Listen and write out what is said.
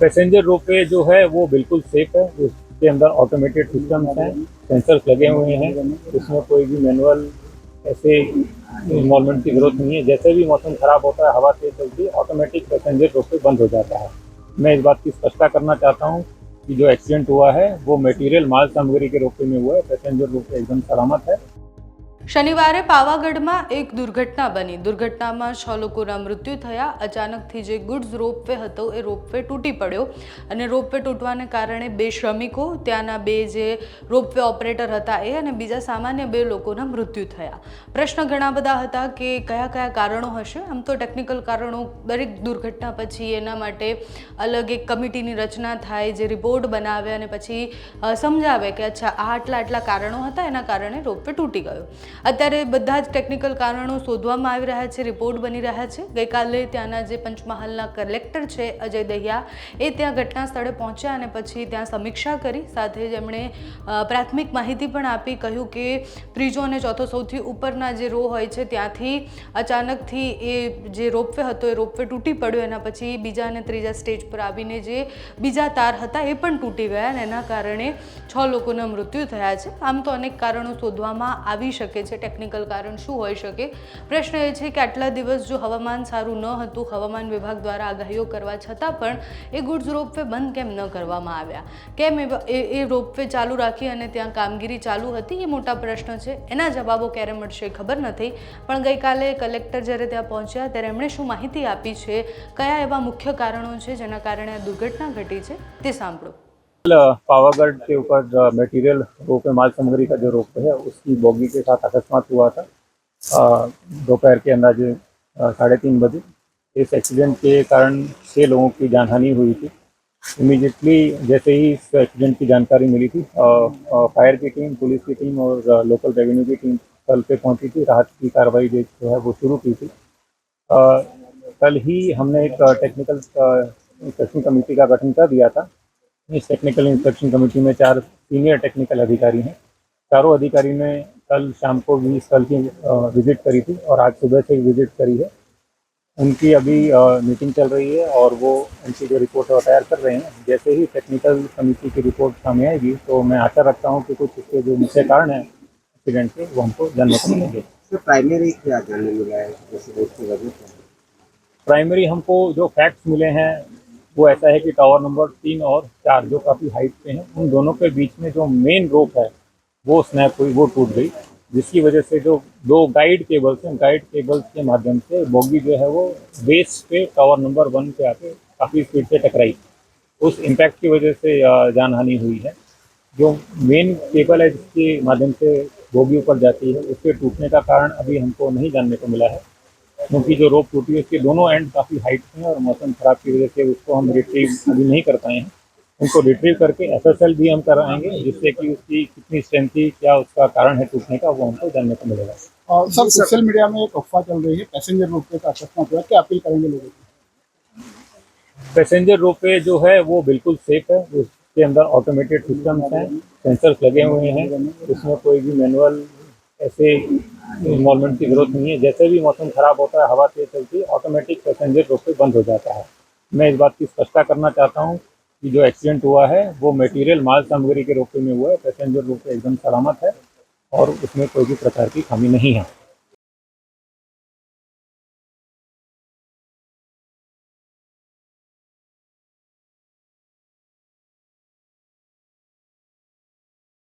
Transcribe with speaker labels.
Speaker 1: Passenger ropeway जो है, वो बिल्कुल सेफ़ है। उसके अंदर ऑटोमेटेड सिस्टम हैं सेंसर्स लगे हुए हैं। उसमें कोई भी मैनुअल ऐसे इन्वॉल्वमेंट की ज़रूरत नहीं है। जैसे भी मौसम खराब होता है, हवा तेज चलती है ऑटोमेटिक पैसेंजर रोपवे बंद हो जाता है। मैं इस बात की स्पष्टता करना चाहता हूँ कि जो एक्सीडेंट हुआ है, वो मटेरियल माल सामग्री के रोपवे में हुआ है। पैसेंजर रोपवे एकदम सलामत है।
Speaker 2: શનિવારે પાવાગઢમાં એક દુર્ઘટના બની. દુર્ઘટનામાં છ લોકોના મૃત્યુ થયા. અચાનકથી જે ગુડ્સ રોપવે હતો, એ રોપવે તૂટી પડ્યો અને રોપવે તૂટવાને કારણે બે શ્રમિકો, ત્યાંના બે જે રોપવે ઓપરેટર હતા એ અને બીજા સામાન્ય બે લોકોના મૃત્યુ થયા. પ્રશ્ન ઘણા બધા હતા કે કયા કયા કારણો હશે? આમ તો ટેકનિકલ કારણો દરેક દુર્ઘટના પછી એના માટે અલગ એક કમિટીની રચના થાય, જે રિપોર્ટ બનાવે અને પછી સમજાવે કે અચ્છા, આ આટલા આટલા કારણો હતા, એના કારણે રોપવે તૂટી ગયો. અત્યારે બધા જ ટેકનિકલ કારણો શોધવામાં આવી રહ્યા છે રિપોર્ટ બની રહ્યા છે. ગઈકાલે ત્યાંના જે પંચમહાલના કલેક્ટર છે, અજય દહિયા, એ ત્યાં ઘટના સ્થળે પહોંચ્યા અને પછી ત્યાં સમીક્ષા કરી. સાથે જ એમણે પ્રાથમિક માહિતી પણ આપી, કહ્યું કે ત્રીજો અને ચોથો સૌથી ઉપરના જે રો હોય છે, ત્યાંથી અચાનકથી એ જે રોપવે હતો, એ રોપવે તૂટી પડ્યો. એના પછી બીજા અને ત્રીજા સ્ટેજ પર આવીને જે બીજા તાર હતા, એ પણ તૂટી ગયા અને એના કારણે છ લોકોના મૃત્યુ થયા છે. આમ તો અનેક કારણો શોધવામાં આવી શકે છે ટેકનિકલ કારણ શું હોઈ શકે? પ્રશ્ન એ છે કે આટલા દિવસ જો હવામાન સારું ન હતું, હવામાન વિભાગ દ્વારા આગાહીઓ કરવા છતાં પણ એ ગુડ્સ રોપવે બંધ કેમ ન કરવામાં આવ્યા? કેમ એ એ રોપવે ચાલુ રાખી અને ત્યાં કામગીરી ચાલુ હતી? એ મોટા પ્રશ્ન છે. એના જવાબો ક્યારે મળશે ખબર નથી. પણ ગઈકાલે કલેક્ટર જ્યારે ત્યાં પહોંચ્યા ત્યારે એમણે શું માહિતી આપી છે? કયા એવા મુખ્ય કારણો છે જેના કારણે આ દુર્ઘટના ઘટી છે? તે સાંભળો.
Speaker 1: पावागढ़ के ऊपर मटेरियल रोपवे माल सामग्री का जो रोपवे है, उसकी बोगी के साथ अकस्मात हुआ था। दोपहर के अंदाजे साढ़े तीन बजे। इस एक्सीडेंट के कारण छः लोगों की जानहानि हुई थी। इमीडिएटली जैसे ही इस एक्सीडेंट की जानकारी मिली थी फायर की टीम पुलिस की टीम और लोकल रेवेन्यू की टीम कल पे पहुँची थी। राहत की कार्रवाई जो है, वो शुरू की थी। कल ही हमने एक टेक्निकल इंस्पेक्शन कमेटी का गठन कर दिया था। इस टेक्निकल इंस्पेक्शन कमेटी में चार सीनियर टेक्निकल अधिकारी हैं। चारों अधिकारी ने कल शाम को भी स्थल की विज़िट करी थी और आज सुबह से विज़िट करी है। उनकी अभी मीटिंग चल रही है और वो उनकी जो रिपोर्ट है तैयार कर रहे हैं। जैसे ही टेक्निकल कमेटी की रिपोर्ट सामने आएगी तो मैं आशा रखता हूँ कि कुछ इसके जो मुख्य कारण हैं एक्सीडेंट के वो हमको जानने को मिलेंगे।
Speaker 3: प्राइमरी क्या जानने मिला है?
Speaker 1: प्राइमरी हमको जो फैक्ट्स मिले हैं वो ऐसा है कि टावर नंबर तीन और चार जो काफ़ी हाइट पे हैं उन दोनों के बीच में जो मेन रोप है वो स्नैप हुई वो टूट गई जिसकी वजह से जो दो गाइड केबल्स हैं गाइड केबल्स के माध्यम से बोगी जो है वो बेस पे टावर नंबर वन पे आके काफ़ी स्पीड से टकराई। उस इम्पैक्ट की वजह से अ, जानहानि हुई है। जो मेन केबल है जिसके माध्यम से बोगी ऊपर जाती है उसके टूटने का कारण अभी हमको नहीं जानने को मिला है। क्योंकि जो रोप टूटी है उसके दोनों एंड काफ़ी हाइट पे हैं और मौसम खराब की वजह से उसको हम रिट्रीव अभी नहीं कर पाए हैं। उनको रिट्रीव करके एसएसएल भी हम कराएँगे जिससे कि उसकी कितनी स्ट्रेंथ थी क्या उसका कारण है टूटने का वो हमको जानने को मिलेगा।
Speaker 4: और सर सोशल मीडिया में एक अफवाह चल रही है पैसेंजर रोपवे का अकस्मात हुआ क्या अपील करेंगे लोगों को?
Speaker 1: पैसेंजर रोपवे जो है वो बिल्कुल सेफ़ है उसके अंदर ऑटोमेटेड सिस्टम्स हैं सेंसर्स लगे हुए हैं उसमें कोई भी मैनुअल ऐसे इन्वॉल्वमेंट की ज़रूरत नहीं है जैसे भी मौसम खराब होता है, हवा तेज चलती है ऑटोमेटिक पैसेंजर रोपवे बंद हो जाता है। मैं इस बात की स्पष्टता करना चाहता हूँ कि जो एक्सीडेंट हुआ है, वो मटेरियल माल सामग्री के रोपवे में हुआ है। पैसेंजर रोपवे एकदम सलामत है और उसमें कोई भी प्रकार की खामी नहीं है।